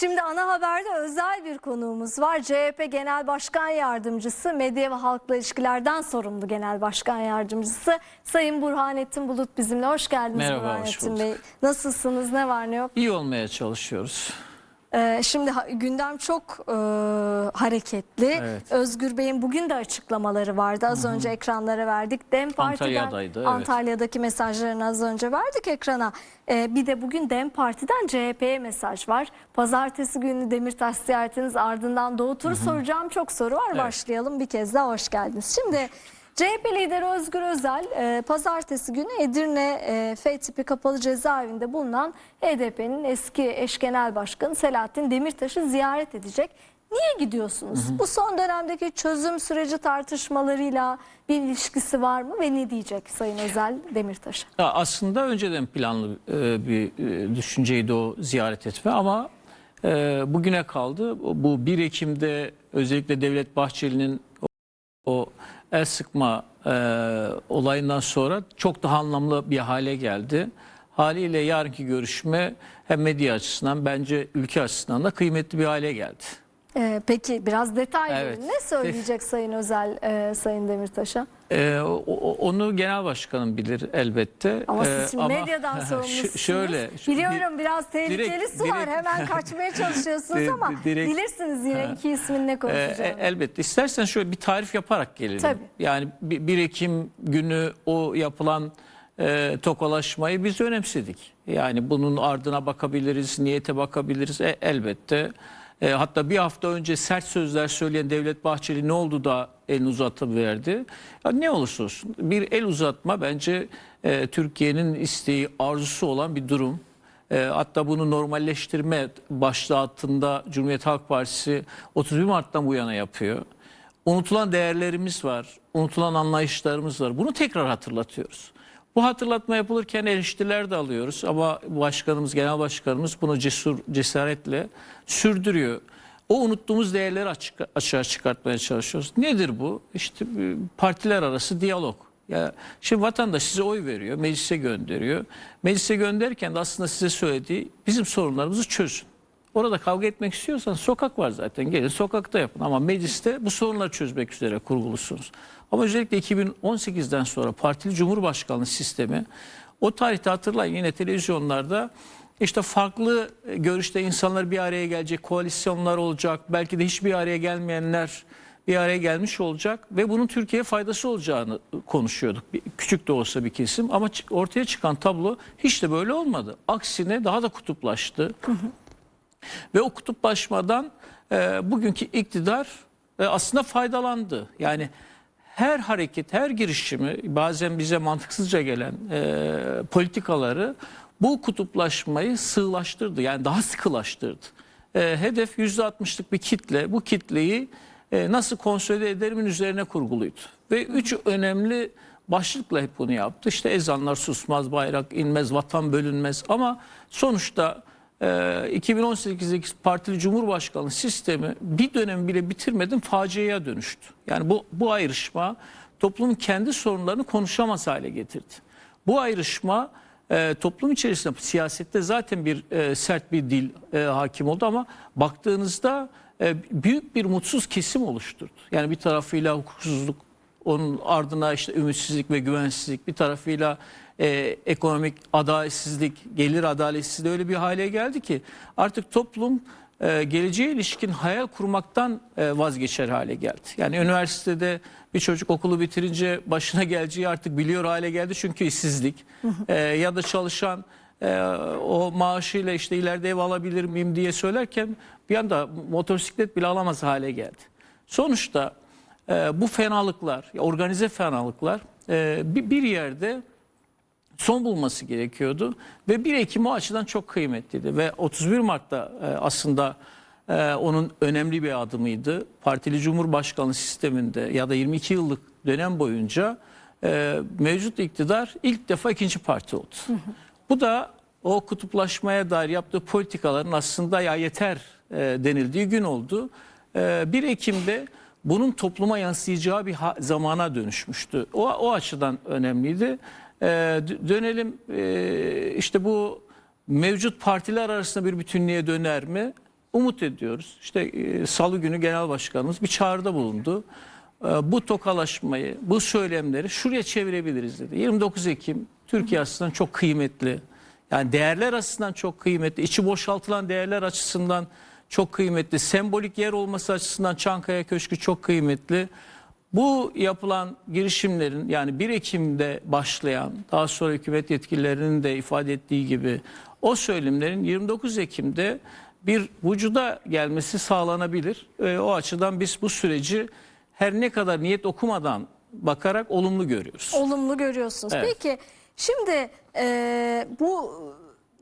Şimdi ana haberde özel bir konuğumuz var. CHP Genel Başkan Yardımcısı, Medya ve Halkla İlişkilerden sorumlu Genel Başkan Yardımcısı Sayın Burhanettin Bulut bizimle. Hoş geldiniz Merhaba, hoş Burhanettin bulduk. Bey. Nasılsınız, ne var ne yok? İyi olmaya çalışıyoruz. Ee, şimdi ha- gündem çok e, hareketli. Evet. Özgür Bey'in bugün de açıklamaları vardı. Az önce ekranlara verdik. Dem Parti'den Antalya'daydı, evet. Antalya'daki mesajlarını az önce verdik ekrana. Ee, bir de bugün Dem Parti'den CHP'ye mesaj var. Pazartesi günü Demirtaş ziyaretiniz ardından Doğu Turu soracağım çok soru var. Evet. Başlayalım bir kez daha hoş geldiniz. Şimdi CHP lideri Özgür Özel e, pazartesi günü Edirne e, F tipi kapalı cezaevinde bulunan HDP'nin eski eş genel başkanı Selahattin Demirtaş'ı ziyaret edecek. Niye gidiyorsunuz? Bu son dönemdeki çözüm süreci tartışmalarıyla bir ilişkisi var mı ve ne diyecek Sayın Özel Demirtaş'a? Aslında önceden planlı e, bir e, düşünceydi o ziyaret etme ama e, bugüne kaldı. Bu 1 Ekim'de özellikle Devlet Bahçeli'nin o, o el sıkma e, olayından sonra çok daha anlamlı bir hale geldi. Haliyle yarınki görüşme hem medya açısından bence ülke açısından da kıymetli bir hale geldi. Ee, peki biraz detay verin. Evet. Ne söyleyecek Sayın Özel e, Sayın Demirtaş'a? Ee, o- onu genel başkanım bilir elbette. Ama Ee, siz şimdi medyadan Ş- sorumlusunuz. şöyle. şu- Biliyorum biraz tehlikeli direkt- sular. direkt- Hemen kaçmaya çalışıyorsunuz Di- ama direkt- bilirsiniz yine iki ismin ne Ee, konuşacağını. e- elbette. İstersen şöyle bir tarif yaparak gelelim. Tabii. Yani bir 1 Ekim günü o yapılan e, tokalaşmayı biz önemsedik. Yani bunun ardına bakabiliriz, niyete bakabiliriz. E, elbette. E, hatta bir hafta önce sert sözler söyleyen Devlet Bahçeli ne oldu da elini uzatıverdi. Ya ne olursa olsun bir el uzatma bence e, Türkiye'nin isteği, arzusu olan bir durum. E, hatta bunu normalleştirme başlığı altında Cumhuriyet Halk Partisi 31 Mart'tan bu yana yapıyor. Unutulan değerlerimiz var, unutulan anlayışlarımız var. Bunu tekrar hatırlatıyoruz. Bu hatırlatma yapılırken eleştiriler de alıyoruz ama başkanımız, genel başkanımız bunu cesur, cesaretle sürdürüyor. O unuttuğumuz değerleri açık, açığa çıkartmaya çalışıyoruz. Nedir bu? İşte e, partiler arası diyalog. Ya şimdi vatandaş size oy veriyor, meclise gönderiyor. Meclise gönderirken de aslında size söylediği bizim sorunlarımızı çözün. Orada kavga etmek istiyorsanız sokak var zaten. Gelin sokakta yapın ama mecliste bu sorunları çözmek üzere kurgulusunuz. Ama özellikle 2018'den sonra partili cumhurbaşkanlığı sistemi o tarihte hatırlayın yine televizyonlarda işte farklı görüşte insanlar bir araya gelecek, koalisyonlar olacak, belki de hiçbir araya gelmeyenler bir araya gelmiş olacak ve bunun Türkiye'ye faydası olacağını konuşuyorduk. Bir- Küçük de olsa bir kesim ama ortaya çıkan tablo hiç de böyle olmadı. Aksine daha da kutuplaştı. Ve o kutuplaşmadan e, bugünkü iktidar e, aslında faydalandı. Yani her hareket, her girişimi bazen bize mantıksızca gelen e, politikaları bu kutuplaşmayı sığlaştırdı. Yani daha sıkılaştırdı. E, hedef %60'lık bir kitle. Bu kitleyi e, nasıl konsolide ederimin üzerine kurguluydu. Ve üç önemli başlıkla hep bunu yaptı. İşte ezanlar susmaz, bayrak inmez, vatan bölünmez. Ama sonuçta 2018'deki partili cumhurbaşkanlığı sistemi bir dönem bile bitirmeden faciaya dönüştü. Yani bu, bu ayrışma toplumun kendi sorunlarını konuşamaz hale getirdi. Bu ayrışma e, toplum içerisinde siyasette zaten bir e, sert bir dil e, hakim oldu ama baktığınızda e, büyük bir mutsuz kesim oluşturdu. Yani bir tarafıyla hukuksuzluk, onun ardına işte ümitsizlik ve güvensizlik bir tarafıyla e, ekonomik adaletsizlik, gelir adaletsizliği öyle bir hale geldi ki artık toplum e, geleceğe ilişkin hayal kurmaktan e, vazgeçer hale geldi. Yani üniversitede bir çocuk okulu bitirince başına geleceği artık biliyor hale geldi çünkü işsizlik E, ya da çalışan e, o maaşıyla işte ileride ev alabilir miyim diye söylerken bir anda motosiklet bile alamaz hale geldi. Sonuçta e, bu fenalıklar, organize fenalıklar e, bir, bir yerde son bulması gerekiyordu ve 1 Ekim o açıdan çok kıymetliydi ve 31 Mart'ta e, aslında e, onun önemli bir adımıydı. Partili Cumhurbaşkanlığı sisteminde ya da 22 yıllık dönem boyunca e, mevcut iktidar ilk defa ikinci parti oldu. Bu da o kutuplaşmaya dair yaptığı politikaların aslında ya yeter e, denildiği gün oldu. E, 1 Ekim'de bunun topluma yansıyacağı bir zamana dönüşmüştü. O, o açıdan önemliydi. E, dönelim e, işte bu mevcut partiler arasında bir bütünlüğe döner mi? umut ediyoruz. İşte e, salı günü genel başkanımız bir çağrıda bulundu. E, bu tokalaşmayı, bu söylemleri şuraya çevirebiliriz dedi. 29 Ekim Türkiye açısından çok kıymetli. Yani değerler açısından çok kıymetli. içi boşaltılan değerler açısından çok kıymetli. Sembolik yer olması açısından Çankaya Köşkü çok kıymetli. Bu yapılan girişimlerin yani 1 Ekim'de başlayan daha sonra hükümet yetkililerinin de ifade ettiği gibi o söylemlerin 29 Ekim'de bir vücuda gelmesi sağlanabilir. E, o açıdan biz bu süreci her ne kadar niyet okumadan bakarak olumlu görüyoruz. Olumlu görüyorsunuz. Evet. Peki şimdi e, bu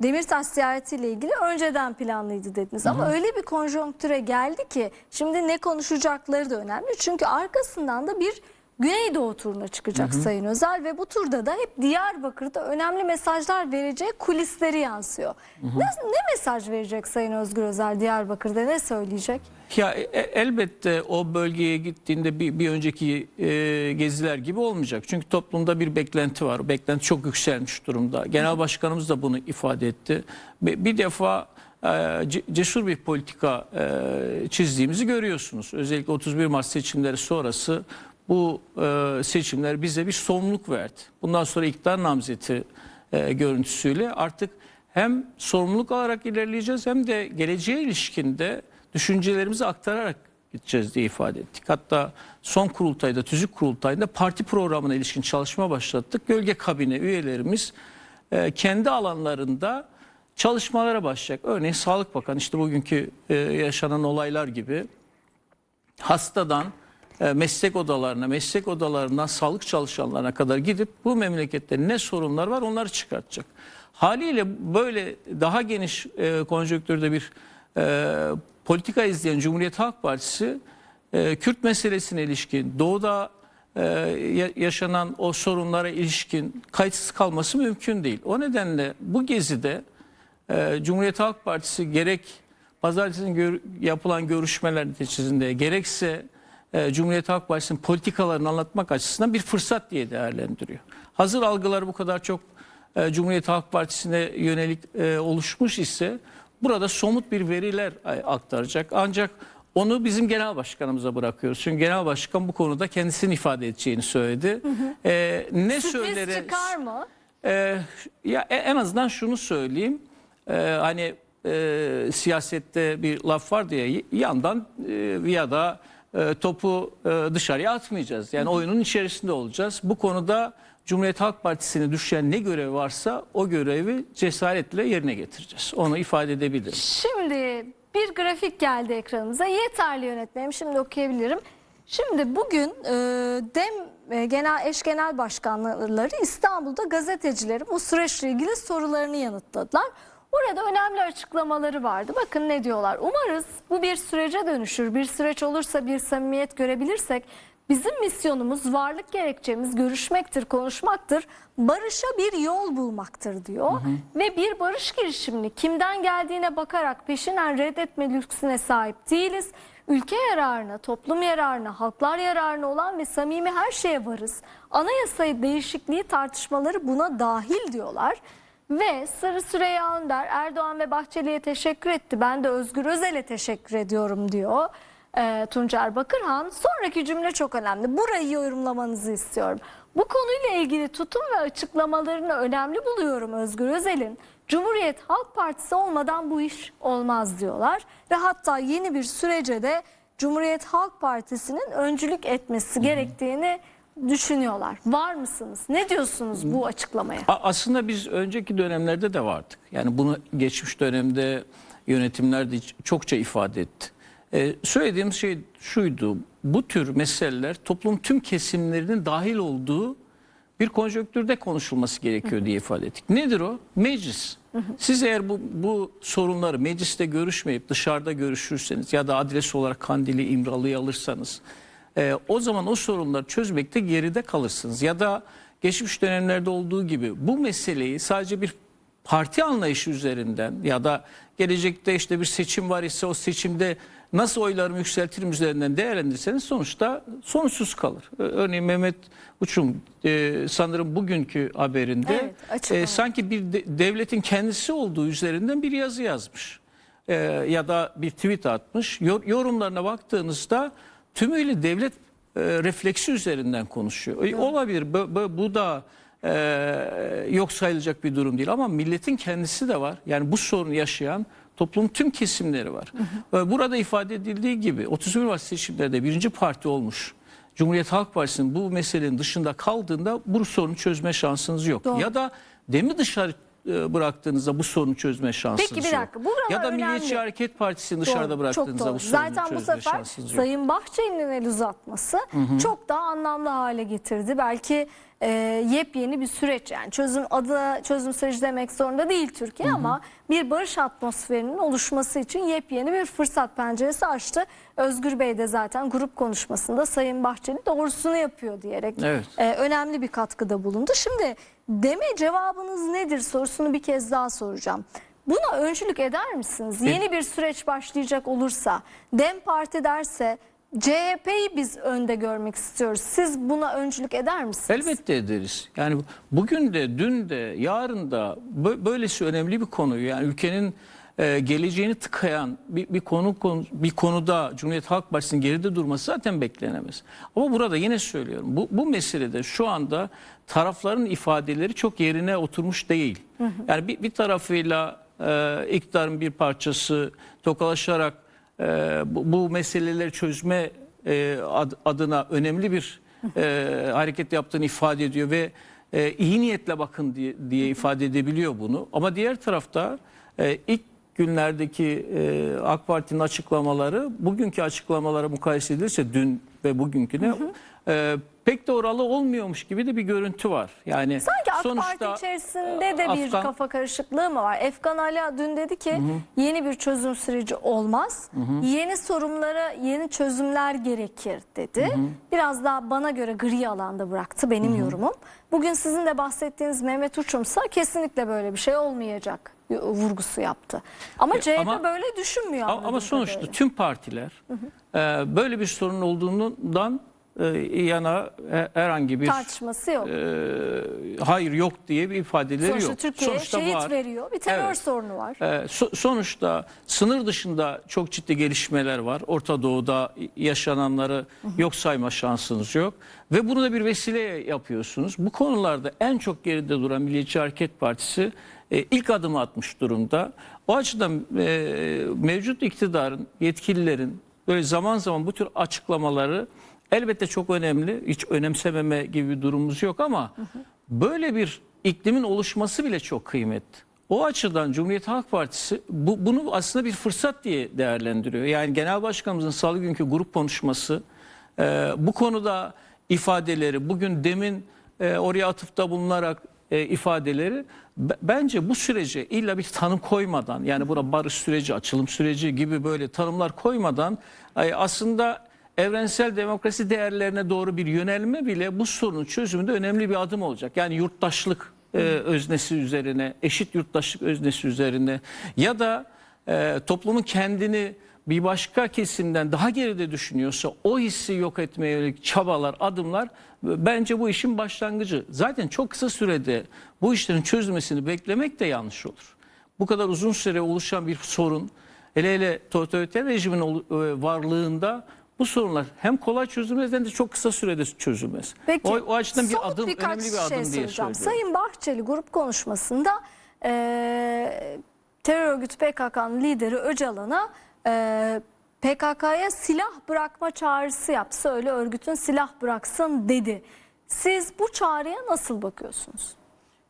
Demirtaş ziyaretiyle ilgili önceden planlıydı dediniz ama öyle bir konjonktüre geldi ki şimdi ne konuşacakları da önemli. Çünkü arkasından da bir Güneydoğu turuna çıkacak Sayın Özel ve bu turda da hep Diyarbakır'da önemli mesajlar vereceği kulisleri yansıyor. Ne, ne mesaj verecek Sayın Özgür Özel Diyarbakır'da ne söyleyecek? Ya e- e- elbette o bölgeye gittiğinde bir, bir önceki e, geziler gibi olmayacak. Çünkü toplumda bir beklenti var. O beklenti çok yükselmiş durumda. Genel başkanımız da bunu ifade etti. Bir, bir defa e, ce- cesur bir politika e, çizdiğimizi görüyorsunuz. Özellikle 31 Mart seçimleri sonrası bu e, seçimler bize bir sorumluluk verdi. Bundan sonra iktidar namzeti e, görüntüsüyle artık hem sorumluluk alarak ilerleyeceğiz hem de geleceğe ilişkinde düşüncelerimizi aktararak gideceğiz diye ifade ettik. Hatta son kurultayda, tüzük kurultayında parti programına ilişkin çalışma başlattık. Gölge kabine üyelerimiz e, kendi alanlarında çalışmalara başlayacak. Örneğin Sağlık Bakanı işte bugünkü e, yaşanan olaylar gibi hastadan meslek odalarına, meslek odalarından sağlık çalışanlarına kadar gidip bu memlekette ne sorunlar var onları çıkartacak. Haliyle böyle daha geniş e, konjonktürde bir e, politika izleyen Cumhuriyet Halk Partisi e, Kürt meselesine ilişkin, doğuda e, ya- yaşanan o sorunlara ilişkin kayıtsız kalması mümkün değil. O nedenle bu gezide e, Cumhuriyet Halk Partisi gerek pazartesi günü yapılan görüşmeler neticesinde gerekse e, Cumhuriyet Halk Partisi'nin politikalarını anlatmak açısından bir fırsat diye değerlendiriyor. Hazır algılar bu kadar çok e, Cumhuriyet Halk Partisi'ne yönelik e, oluşmuş ise burada somut bir veriler e, aktaracak. Ancak onu bizim genel başkanımıza bırakıyoruz. Çünkü genel başkan bu konuda kendisini ifade edeceğini söyledi. E, ne Sürpriz söylere çıkar mı? ee, ya e- en azından şunu söyleyeyim. Ee, hani e, siyasette bir laf var diye yandan e, ya da e, topu e, dışarıya atmayacağız. Yani oyunun içerisinde olacağız. Bu konuda Cumhuriyet Halk Partisi'ne düşen ne görev varsa o görevi cesaretle yerine getireceğiz. Onu ifade edebilirim. Şimdi bir grafik geldi ekranımıza. Yeterli yönetmenim. Şimdi okuyabilirim. Şimdi bugün e, DEM e, genel eş genel başkanları İstanbul'da gazetecileri bu süreçle ilgili sorularını yanıtladılar. Orada önemli açıklamaları vardı. Bakın ne diyorlar. Umarız bu bir sürece dönüşür. Bir süreç olursa bir samimiyet görebilirsek Bizim misyonumuz, varlık gerekçemiz görüşmektir, konuşmaktır, barışa bir yol bulmaktır diyor. Ve bir barış girişimini kimden geldiğine bakarak peşinen reddetme lüksüne sahip değiliz. Ülke yararına, toplum yararına, halklar yararına olan ve samimi her şeye varız. Anayasayı değişikliği tartışmaları buna dahil diyorlar. Ve Sarı Süreyya Önder Erdoğan ve Bahçeli'ye teşekkür etti. Ben de Özgür Özel'e teşekkür ediyorum diyor e, Tuncer Bakırhan. Sonraki cümle çok önemli. Burayı yorumlamanızı istiyorum. Bu konuyla ilgili tutum ve açıklamalarını önemli buluyorum Özgür Özel'in. Cumhuriyet Halk Partisi olmadan bu iş olmaz diyorlar. Ve hatta yeni bir sürece de Cumhuriyet Halk Partisi'nin öncülük etmesi gerektiğini düşünüyorlar. Var mısınız? Ne diyorsunuz bu açıklamaya? A- Aslında biz önceki dönemlerde de vardık. Yani bunu geçmiş dönemde yönetimler de çokça ifade etti. Ee, söylediğim şey şuydu. Bu tür meseleler toplum tüm kesimlerinin dahil olduğu bir konjonktürde konuşulması gerekiyor diye ifade ettik. Nedir o? Meclis. Siz eğer bu, bu sorunları mecliste görüşmeyip dışarıda görüşürseniz ya da adres olarak Kandil'i, İmralı'yı alırsanız e, o zaman o sorunları çözmekte geride kalırsınız. Ya da geçmiş dönemlerde olduğu gibi bu meseleyi sadece bir parti anlayışı üzerinden ya da gelecekte işte bir seçim var ise o seçimde nasıl oylarımı yükseltirim üzerinden değerlendirirseniz sonuçta sonuçsuz kalır. Örneğin Mehmet Uçum e, sanırım bugünkü haberinde Evet, e, sanki bir de- devletin kendisi olduğu üzerinden bir yazı yazmış. e, ya da bir tweet atmış. Yor- yorumlarına baktığınızda tümüyle devlet e, refleksi üzerinden konuşuyor. E, Olabilir bu, bu- bu da e, yok sayılacak bir durum değil ama milletin kendisi de var. Yani bu sorunu yaşayan toplumun tüm kesimleri var. E, Burada ifade edildiği gibi 31 Mart seçimlerinde birinci parti olmuş. Cumhuriyet Halk Partisi'nin bu meselenin dışında kaldığında bu sorunu çözme şansınız yok. Doğru. Ya da demi dışarı bıraktığınızda bu sorunu çözme şansınız Peki bir yok. dakika, buralar Ya da önemli. Milliyetçi Hareket Partisi'ni dışarıda Doğru, bıraktığınızda doğru. bu sorunu Zaten bu çözme sefer şansınız yok. Sayın Bahçeli'nin el uzatması çok daha anlamlı hale getirdi. Belki e, yepyeni bir süreç yani çözüm adı çözüm süreci demek zorunda değil Türkiye ama bir barış atmosferinin oluşması için yepyeni bir fırsat penceresi açtı. Özgür Bey de zaten grup konuşmasında Sayın Bahçeli doğrusunu yapıyor diyerek Evet. e, önemli bir katkıda bulundu. Şimdi deme cevabınız nedir sorusunu bir kez daha soracağım. Buna öncülük eder misiniz? Yeni bir süreç başlayacak olursa Dem Parti derse CHP'yi biz önde görmek istiyoruz. Siz buna öncülük eder misiniz? Elbette ederiz. Yani bugün de, dün de, yarın da bö- böylesi önemli bir konu. Yani ülkenin e, geleceğini tıkayan bir, bir konu, konu bir konuda Cumhuriyet Halk Partisi'nin geride durması zaten beklenemez. Ama burada yine söylüyorum. Bu, bu meselede şu anda tarafların ifadeleri çok yerine oturmuş değil. Yani bir, bir tarafıyla e, iktidarın bir parçası tokalaşarak e, bu, bu meseleleri çözme e, ad- adına önemli bir e, hareket yaptığını ifade ediyor ve e, iyi niyetle bakın diye, diye ifade edebiliyor bunu. Ama diğer tarafta e, ilk günlerdeki e, AK Parti'nin açıklamaları bugünkü açıklamalara mukayese edilirse dün ve bugünküne e, pek de oralı olmuyormuş gibi de bir görüntü var. Yani Sanki AK sonuçta Parti içerisinde de bir Afgan- kafa karışıklığı mı var? Efkan Ala dün dedi ki yeni bir çözüm süreci olmaz. Yeni sorunlara yeni çözümler gerekir dedi. Biraz daha bana göre gri alanda bıraktı benim yorumum. Bugün sizin de bahsettiğiniz Mehmet Uçumsa kesinlikle böyle bir şey olmayacak vurgusu yaptı. Ama CHP ama- böyle düşünmüyor. Ama, sonuçta kadarıyla. tüm partiler e, böyle bir sorun olduğundan e, yana e, herhangi bir tartışması yok. e, hayır yok diye bir ifadeleri Sonuçta yok. Türkiye Sonuçta şehit var. veriyor. Bir terör Evet. sorunu var. E, so- sonuçta sınır dışında çok ciddi gelişmeler var. Orta Doğu'da yaşananları yok sayma şansınız yok. Ve bunu da bir vesile yapıyorsunuz. Bu konularda en çok geride duran Milliyetçi Hareket Partisi e, ilk adımı atmış durumda. O açıdan e, mevcut iktidarın, yetkililerin böyle zaman zaman bu tür açıklamaları elbette çok önemli. Hiç önemsememe gibi bir durumumuz yok ama böyle bir iklimin oluşması bile çok kıymetli. O açıdan Cumhuriyet Halk Partisi bu, bunu aslında bir fırsat diye değerlendiriyor. Yani Genel Başkanımızın salı günkü grup konuşması e, bu konuda ifadeleri bugün demin e, oraya atıfta bulunarak e, ifadeleri bence bu sürece illa bir tanım koymadan yani buna barış süreci, açılım süreci gibi böyle tanımlar koymadan e, aslında evrensel demokrasi değerlerine doğru bir yönelme bile bu sorunun çözümünde önemli bir adım olacak. Yani yurttaşlık e, öznesi üzerine, eşit yurttaşlık öznesi üzerine ya da e, toplumun kendini bir başka kesimden daha geride düşünüyorsa o hissi yok etmeye yönelik çabalar, adımlar bence bu işin başlangıcı. Zaten çok kısa sürede bu işlerin çözülmesini beklemek de yanlış olur. Bu kadar uzun süre oluşan bir sorun, hele hele totaliter rejimin e, varlığında bu sorunlar hem kolay çözülmez hem de çok kısa sürede çözülmez. Peki, o, o açıdan bir adım, önemli bir adım şey diye soracağım. söylüyorum. Sayın Bahçeli grup konuşmasında eee terör örgütü PKK'nın lideri Öcalan'a eee PKK'ya silah bırakma çağrısı yapsa öyle örgütün silah bıraksın dedi. Siz bu çağrıya nasıl bakıyorsunuz?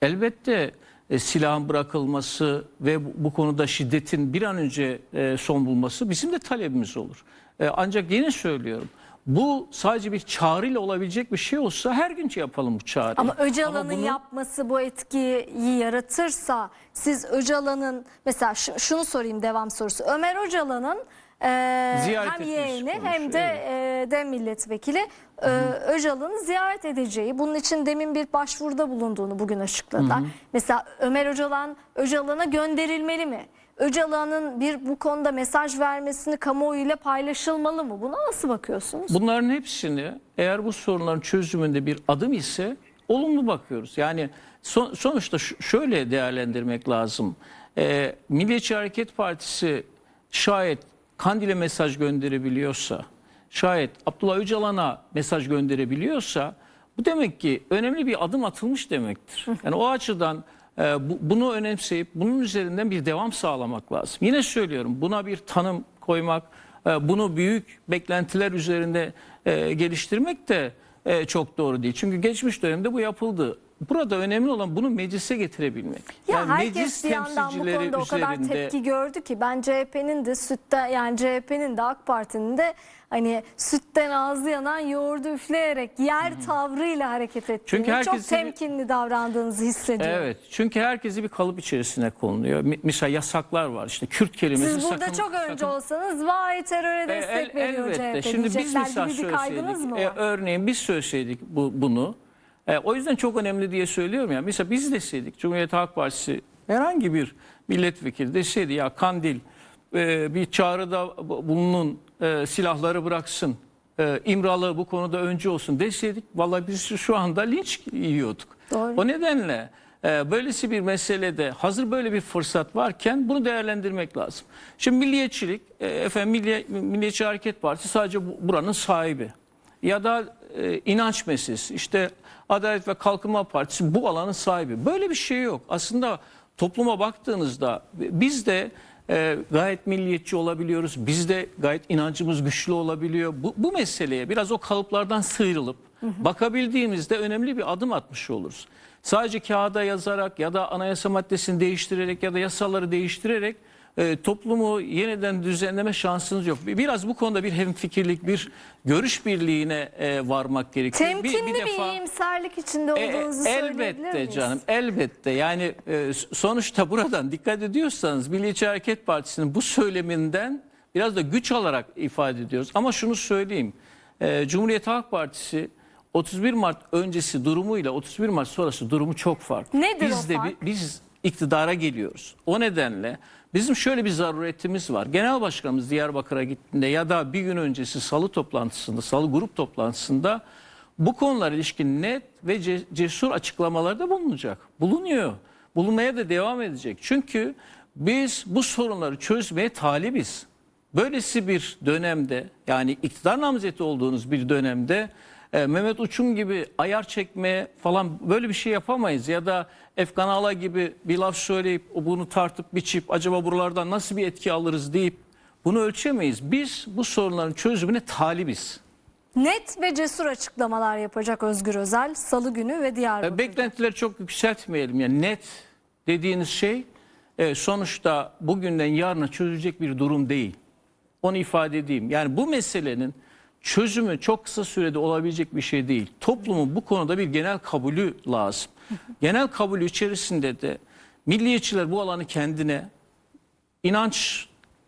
Elbette e, silahın bırakılması ve bu, bu konuda şiddetin bir an önce e, son bulması bizim de talebimiz olur. E, ancak yine söylüyorum bu sadece bir çağrıyla olabilecek bir şey olsa her gün yapalım bu çağrıyı. Ama Öcalan'ın bunu- yapması bu etkiyi yaratırsa siz Öcalan'ın mesela şu- şunu sorayım devam sorusu. Ömer Öcalan'ın e, Ziyaret hem yeğeni hem de e, de milletvekili e, Öcalan'ı ziyaret edeceği. Bunun için demin bir başvuruda bulunduğunu bugün açıkladılar. Mesela Ömer Öcalan Öcalan'a gönderilmeli mi? Öcalan'ın bir bu konuda mesaj vermesini kamuoyuyla paylaşılmalı mı? Buna nasıl bakıyorsunuz? Bunların hepsini eğer bu sorunların çözümünde bir adım ise olumlu bakıyoruz. Yani son- sonuçta şöyle değerlendirmek lazım. Ee, Milliyetçi Hareket Partisi şayet Kandil'e mesaj gönderebiliyorsa, şayet Abdullah Öcalan'a mesaj gönderebiliyorsa bu demek ki önemli bir adım atılmış demektir. Yani o açıdan bunu önemseyip bunun üzerinden bir devam sağlamak lazım. Yine söylüyorum buna bir tanım koymak, e, bunu büyük beklentiler üzerinde e, geliştirmek de e, çok doğru değil. Çünkü geçmiş dönemde bu yapıldı. Burada önemli olan bunu meclise getirebilmek. Ya Yani herkes meclis bir yandan bu konuda o kadar üzerinde- tepki gördü ki ben CHP'nin de sütten yani CHP'nin de AK Parti'nin de hani sütten ağzı yanan yoğurdu üfleyerek yer tavrıyla hareket ettiğini, Çünkü çok herkesin bir- temkinli davrandığınızı hissediyorum. Evet. Çünkü herkesi bir kalıp içerisine konuluyor. Mesela yasaklar var. İşte Kürt kelimesi Siz burada sakın- çok önce sakın- olsanız vay teröre E, destek el- veriyor elbette. CHP Şimdi biz mesela söyleseydik. e, örneğin biz söyleseydik bu, bunu. E, o yüzden çok önemli diye söylüyorum ya. Mesela biz deseydik Cumhuriyet Halk Partisi herhangi bir milletvekili deseydi ya Kandil e, bir çağrıda bu- bulunun e, silahları bıraksın. E, İmralı bu konuda öncü olsun deseydik vallahi biz şu anda linç yiyorduk. Doğru. O nedenle e, böylesi bir meselede hazır böyle bir fırsat varken bunu değerlendirmek lazım. Şimdi milliyetçilik, e, efendim Milli, Milliyetçi Hareket Partisi sadece bu- buranın sahibi. Ya da e, inanç meselesi, işte Adalet ve Kalkınma Partisi bu alanın sahibi. Böyle bir şey yok. Aslında topluma baktığınızda biz de e, gayet milliyetçi olabiliyoruz. Biz de gayet inancımız güçlü olabiliyor. Bu, bu meseleye biraz o kalıplardan sıyrılıp bakabildiğimizde önemli bir adım atmış oluruz. Sadece kağıda yazarak ya da anayasa maddesini değiştirerek ya da yasaları değiştirerek e, toplumu yeniden düzenleme şansınız yok. Biraz bu konuda bir hemfikirlik, bir görüş birliğine e, varmak gerekiyor. Bir- Temkinli bir, defa- iyimserlik içinde e, olduğunuzu söyleyebilir elbette miyiz? canım elbette yani e, sonuçta buradan dikkat ediyorsanız Milliyetçi Hareket Partisi'nin bu söyleminden biraz da güç alarak ifade ediyoruz. Ama şunu söyleyeyim e, Cumhuriyet Halk Partisi 31 Mart öncesi durumuyla 31 Mart sonrası durumu çok farklı. Nedir biz o de fark? bi- biz iktidara geliyoruz. O nedenle bizim şöyle bir zaruretimiz var. Genel Başkanımız Diyarbakır'a gittiğinde ya da bir gün öncesi salı toplantısında, salı grup toplantısında bu konulara ilişkin net ve ce- cesur açıklamalarda bulunacak. Bulunuyor. Bulunmaya da devam edecek. Çünkü biz bu sorunları çözmeye talibiz. Böylesi bir dönemde yani iktidar namzeti olduğunuz bir dönemde e, Mehmet Uçum gibi ayar çekme falan böyle bir şey yapamayız. Ya da Efkan Ala gibi bir laf söyleyip bunu tartıp biçip acaba buralardan nasıl bir etki alırız deyip bunu ölçemeyiz. Biz bu sorunların çözümüne talibiz. Net ve cesur açıklamalar yapacak Özgür Özel Salı günü ve E, Diyarbakır'da. Beklentileri çok yükseltmeyelim. Yani net dediğiniz şey e, sonuçta bugünden yarına çözülecek bir durum değil. Onu ifade edeyim. Yani bu meselenin çözümü çok kısa sürede olabilecek bir şey değil. Toplumun bu konuda bir genel kabulü lazım. Genel kabulü içerisinde de milliyetçiler bu alanı kendine inanç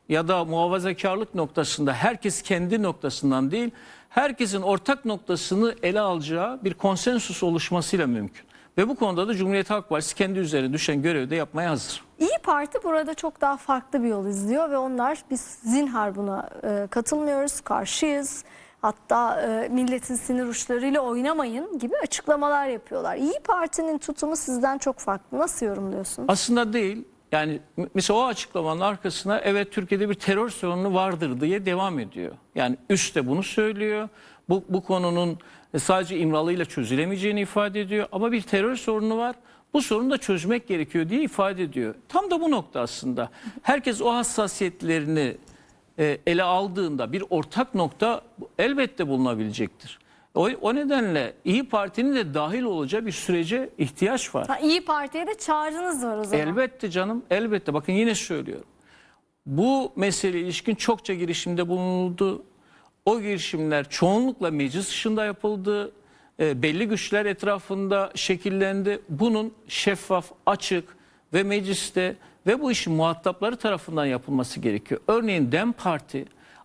ya da muhafazakarlık noktasında herkes kendi noktasından değil, herkesin ortak noktasını ele alacağı bir konsensus oluşmasıyla mümkün. Ve bu konuda da Cumhuriyet Halk Partisi kendi üzerine düşen görevi de yapmaya hazır. İyi Parti burada çok daha farklı bir yol izliyor ve onlar biz zinhar buna e, katılmıyoruz, karşıyız. Hatta e, milletin sinir uçlarıyla oynamayın gibi açıklamalar yapıyorlar. İyi Parti'nin tutumu sizden çok farklı. Nasıl yorumluyorsunuz? Aslında değil. Yani mesela o açıklamanın arkasına evet Türkiye'de bir terör sorunu vardır diye devam ediyor. Yani üst de bunu söylüyor. Bu, bu konunun sadece İmralı'yla çözülemeyeceğini ifade ediyor. Ama bir terör sorunu var. Bu sorunu da çözmek gerekiyor diye ifade ediyor. Tam da bu nokta aslında. Herkes o hassasiyetlerini ele aldığında bir ortak nokta elbette bulunabilecektir. O, o nedenle İyi Parti'nin de dahil olacağı bir sürece ihtiyaç var. Ha, İyi Parti'ye de çağrınız var o zaman. Elbette canım, elbette. Bakın yine söylüyorum. Bu mesele ilişkin çokça girişimde bulunuldu. O girişimler çoğunlukla meclis dışında yapıldı. E, belli güçler etrafında şekillendi. Bunun şeffaf, açık ve mecliste ve bu işin muhatapları tarafından yapılması gerekiyor. Örneğin DEM Parti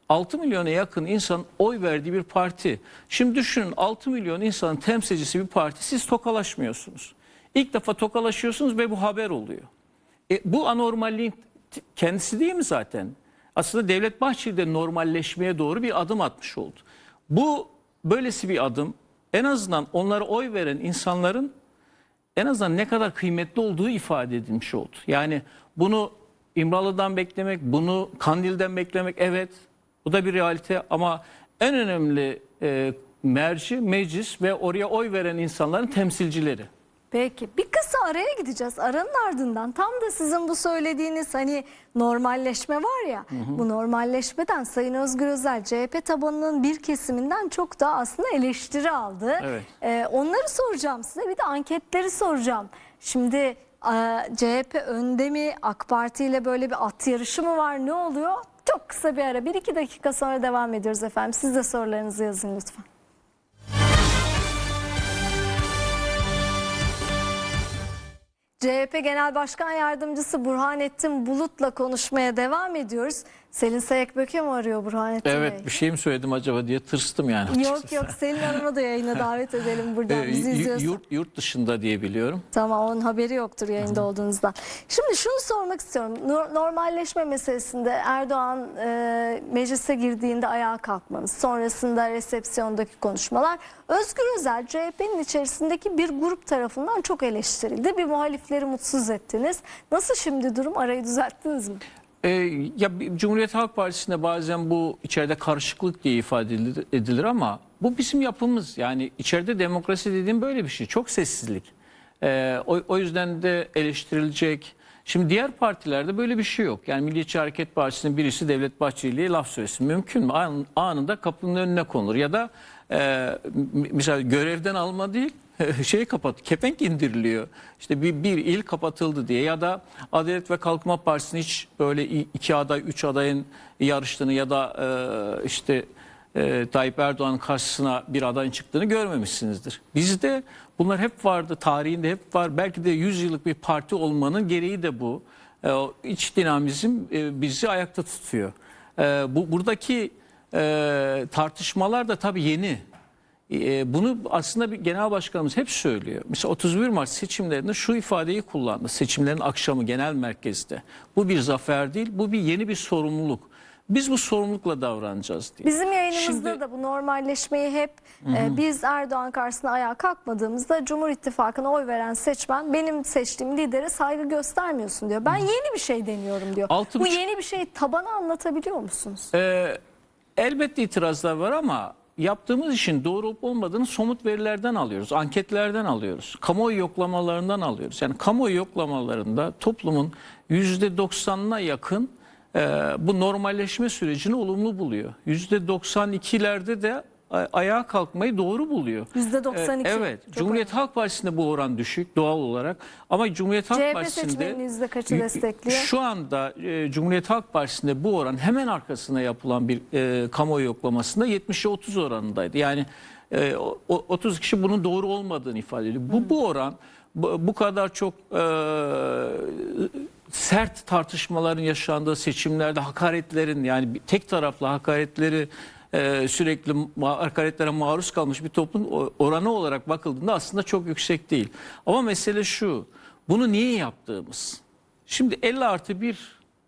6 milyona yakın insan oy verdiği bir parti. Şimdi düşünün 6 milyon insanın temsilcisi bir parti siz tokalaşmıyorsunuz. İlk defa tokalaşıyorsunuz ve bu haber oluyor. E, bu anormalliğin kendisi değil mi zaten? Aslında Devlet Bahçeli de normalleşmeye doğru bir adım atmış oldu. Bu böylesi bir adım en azından onlara oy veren insanların en azından ne kadar kıymetli olduğu ifade edilmiş oldu. Yani bunu İmralı'dan beklemek, bunu Kandil'den beklemek evet. Bu da bir realite ama en önemli e, merci meclis ve oraya oy veren insanların temsilcileri. Peki bir kısa araya gideceğiz. Aranın ardından tam da sizin bu söylediğiniz hani normalleşme var ya bu normalleşmeden Sayın Özgür Özel CHP tabanının bir kesiminden çok da aslında eleştiri aldı. Evet. Ee, onları soracağım size bir de anketleri soracağım. Şimdi CHP önde mi AK Parti ile böyle bir at yarışı mı var ne oluyor? Çok kısa bir ara bir iki dakika sonra devam ediyoruz efendim. Siz de sorularınızı yazın lütfen. CHP Genel Başkan Yardımcısı Burhanettin Bulut'la konuşmaya devam ediyoruz. Selin Sayekböke mi arıyor Burhanettin Evet Bey? bir şey mi söyledim acaba diye tırstım yani. Yok yok Selin Hanım'ı da yayına davet edelim buradan Ee, bizi izliyorsa. yurt, yurt dışında diye biliyorum. Tamam onun haberi yoktur yayında olduğunuzdan. Şimdi şunu sormak istiyorum. Nor- Normalleşme meselesinde Erdoğan e, meclise girdiğinde ayağa kalkmanız, sonrasında resepsiyondaki konuşmalar Özgür Özel CHP'nin içerisindeki bir grup tarafından çok eleştirildi. Bir muhalifleri mutsuz ettiniz. Nasıl şimdi durum? Arayı düzelttiniz mi? Ee, ya Cumhuriyet Halk Partisi'nde bazen bu içeride karışıklık diye ifade edilir, ama bu bizim yapımız. Yani içeride demokrasi dediğim böyle bir şey. Çok sessizlik. Ee, o, o yüzden de eleştirilecek. Şimdi diğer partilerde böyle bir şey yok. Yani Milliyetçi Hareket Partisi'nin birisi Devlet Bahçeli'ye laf söylesin. Mümkün mü? An- Anında kapının önüne konur. Ya da e, mesela görevden alma değil şey kapat, kepenk indiriliyor. İşte bir, bir il kapatıldı diye ya da Adalet ve Kalkınma Partisi'nin hiç böyle iki aday, üç adayın yarıştığını ya da e, işte e, Tayyip Erdoğan'ın karşısına bir adayın çıktığını görmemişsinizdir. Bizde bunlar hep vardı, tarihinde hep var. Belki de 100 yıllık bir parti olmanın gereği de bu. E, iç dinamizm e, bizi ayakta tutuyor. E, bu buradaki e, tartışmalar da tabii yeni. E, bunu aslında bir genel başkanımız hep söylüyor. Mesela 31 Mart seçimlerinde şu ifadeyi kullandı. Seçimlerin akşamı genel merkezde. Bu bir zafer değil, bu bir yeni bir sorumluluk. Biz bu sorumlulukla davranacağız diye. Bizim yayınımızda Şimdi- da bu normalleşmeyi hep e, biz Erdoğan karşısında ayağa kalkmadığımızda Cumhur İttifakı'na oy veren seçmen benim seçtiğim lidere saygı göstermiyorsun diyor. Ben yeni bir şey deniyorum diyor. Altı bu buçuk- yeni bir şeyi tabana anlatabiliyor musunuz? Ee, elbette itirazlar var ama yaptığımız işin doğru olup olmadığını somut verilerden alıyoruz. Anketlerden alıyoruz. Kamuoyu yoklamalarından alıyoruz. Yani kamuoyu yoklamalarında toplumun %90'ına yakın e, bu normalleşme sürecini olumlu buluyor. %92'lerde de ayağa kalkmayı doğru buluyor. %92. Ee, Evet. Çok Cumhuriyet önemli. Halk Partisi'nde bu oran düşük doğal olarak. Ama Cumhuriyet Halk CHP Partisi'nde yüzde kaçı destekliyor? şu anda e, Cumhuriyet Halk Partisi'nde bu oran hemen arkasına yapılan bir e, kamuoyu yoklamasında 70'e 30 oranındaydı. Yani e, o- o- 30 kişi bunun doğru olmadığını ifade ediyor. Bu bu oran bu, bu kadar çok e, sert tartışmaların yaşandığı seçimlerde hakaretlerin yani tek taraflı hakaretleri e, sürekli hakaretlere maruz kalmış bir toplum oranı olarak bakıldığında aslında çok yüksek değil. Ama mesele şu bunu niye yaptığımız. Şimdi 50 artı 1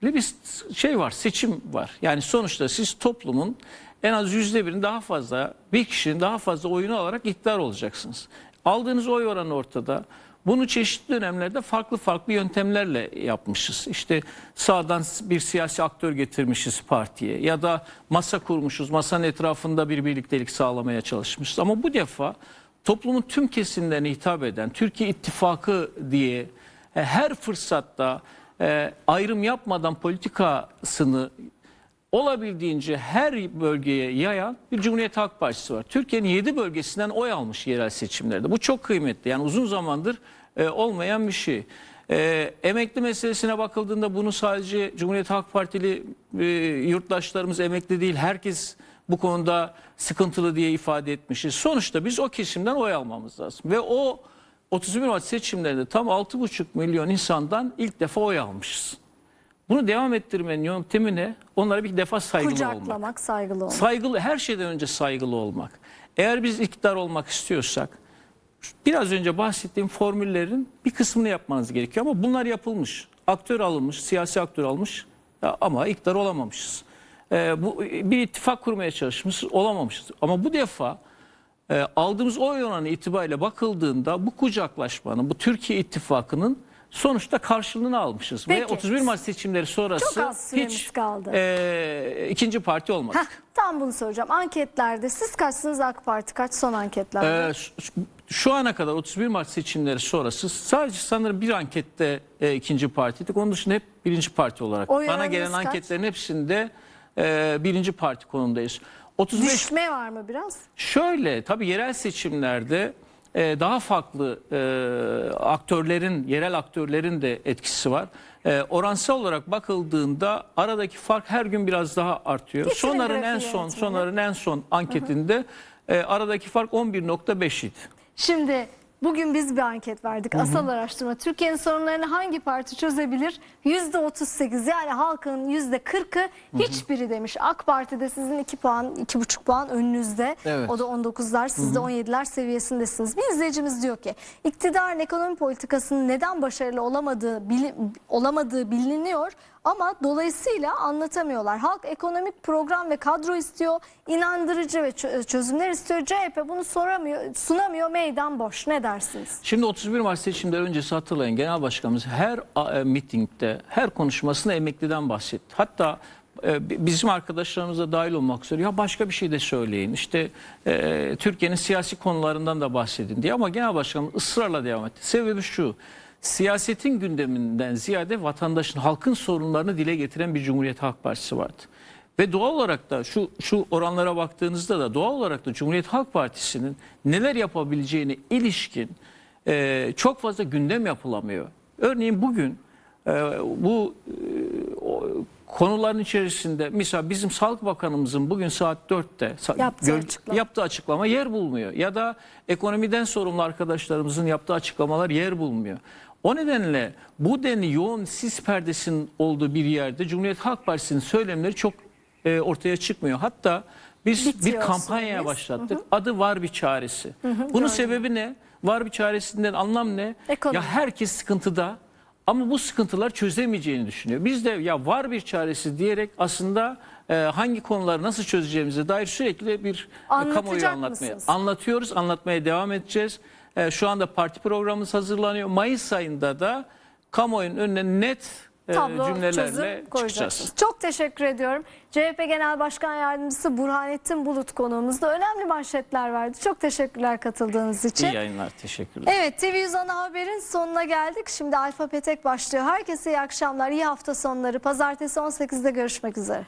bir şey var seçim var. Yani sonuçta siz toplumun en az yüzde birin daha fazla bir kişinin daha fazla oyunu alarak iktidar olacaksınız. Aldığınız oy oranı ortada. Bunu çeşitli dönemlerde farklı farklı yöntemlerle yapmışız. İşte sağdan bir siyasi aktör getirmişiz partiye ya da masa kurmuşuz. Masanın etrafında bir birliktelik sağlamaya çalışmışız. Ama bu defa toplumun tüm kesimlerine hitap eden Türkiye İttifakı diye e, her fırsatta e, ayrım yapmadan politikasını olabildiğince her bölgeye yayan bir Cumhuriyet Halk Partisi var. Türkiye'nin 7 bölgesinden oy almış yerel seçimlerde. Bu çok kıymetli. Yani uzun zamandır e, olmayan bir şey. E, emekli meselesine bakıldığında bunu sadece Cumhuriyet Halk Partili e, yurttaşlarımız emekli değil. Herkes bu konuda sıkıntılı diye ifade etmişiz. Sonuçta biz o kesimden oy almamız lazım. Ve o 31 Mart seçimlerinde tam 6,5 milyon insandan ilk defa oy almışız. Bunu devam ettirmenin yöntemi ne? Onlara bir defa saygılı olmak. Kucaklamak, saygılı olmak. Saygılı, her şeyden önce saygılı olmak. Eğer biz iktidar olmak istiyorsak biraz önce bahsettiğim formüllerin bir kısmını yapmanız gerekiyor ama bunlar yapılmış. Aktör alınmış, siyasi aktör almış ama iktidar olamamışız. Ee, bu bir ittifak kurmaya çalışmışız, olamamışız. Ama bu defa e, aldığımız oy oranı itibariyle bakıldığında bu kucaklaşmanın, bu Türkiye ittifakının sonuçta karşılığını almışız. Ve Peki. 31 Mart seçimleri sonrası hiç kaldı. e, ikinci parti olmadık. Heh, tam bunu soracağım. Anketlerde siz kaçsınız AK Parti kaç son anketlerde? Ee, şu- şu ana kadar 31 Mart seçimleri sonrası sadece sanırım bir ankette e, ikinci partiydik. Onun dışında hep birinci parti olarak. Oy Bana gelen kaç? anketlerin hepsinde e, birinci parti konumdayız. 35 Düşme var mı biraz? Şöyle tabii yerel seçimlerde e, daha farklı e, aktörlerin, yerel aktörlerin de etkisi var. E, oransal olarak bakıldığında aradaki fark her gün biraz daha artıyor. Getirin Sonların en son, yönetmeni. sonların en son anketinde e, aradaki fark 11.5 idi. Şimdi bugün biz bir anket verdik. Asal araştırma. Türkiye'nin sorunlarını hangi parti çözebilir? %38 yani halkın %40'ı hiçbiri demiş. AK Parti'de sizin 2 puan, 2,5 puan önünüzde. Evet. O da 19'lar, siz de 17'ler seviyesindesiniz. Bir izleyicimiz diyor ki iktidarın ekonomi politikasının neden başarılı olamadığı, bili- olamadığı biliniyor ama dolayısıyla anlatamıyorlar. Halk ekonomik program ve kadro istiyor, inandırıcı ve çö- çözümler istiyor. CHP bunu soramıyor, sunamıyor, meydan boş. Ne dersiniz? Şimdi 31 Mart seçimleri öncesi hatırlayın Genel Başkanımız her e, mitingde, her konuşmasında emekliden bahsetti. Hatta e, bi- bizim arkadaşlarımız da dahil olmak üzere ya başka bir şey de söyleyin. İşte e, Türkiye'nin siyasi konularından da bahsedin diye ama Genel Başkanımız ısrarla devam etti. Sebebi şu. Siyasetin gündeminden ziyade vatandaşın, halkın sorunlarını dile getiren bir Cumhuriyet Halk Partisi vardı. Ve doğal olarak da şu şu oranlara baktığınızda da doğal olarak da Cumhuriyet Halk Partisi'nin neler yapabileceğine ilişkin e, çok fazla gündem yapılamıyor. Örneğin bugün e, bu e, o, konuların içerisinde mesela bizim Sağlık Bakanımızın bugün saat 4'te sa- Yaptığı açıklama. yaptığı açıklama yer bulmuyor. Ya da ekonomiden sorumlu arkadaşlarımızın yaptığı açıklamalar yer bulmuyor. O nedenle bu denli yoğun sis perdesinin olduğu bir yerde Cumhuriyet Halk Partisi'nin söylemleri çok e, ortaya çıkmıyor. Hatta biz Bitiyor bir kampanya süremiz. başlattık. Adı Var Bir Çaresi. Bunun gördüm. sebebi ne? Var Bir Çaresinden anlam ne? Ekonomi. Ya herkes sıkıntıda ama bu sıkıntılar çözemeyeceğini düşünüyor. Biz de ya var bir çaresi diyerek aslında e, hangi konuları nasıl çözeceğimize dair sürekli bir e, kamuoyu anlatmaya. mısınız? Anlatıyoruz, anlatmaya devam edeceğiz. E, şu anda parti programımız hazırlanıyor. Mayıs ayında da kamuoyunun önüne net e, Tablo cümlelerle çıkacağız. Çok teşekkür ediyorum. CHP Genel Başkan Yardımcısı Burhanettin Bulut konuğumuzda önemli manşetler verdi. Çok teşekkürler katıldığınız için. İyi yayınlar, teşekkürler. Evet TV 100 ana haberin sonuna geldik. Şimdi Alfa Petek başlıyor. Herkese iyi akşamlar, iyi hafta sonları. Pazartesi 18'de görüşmek üzere.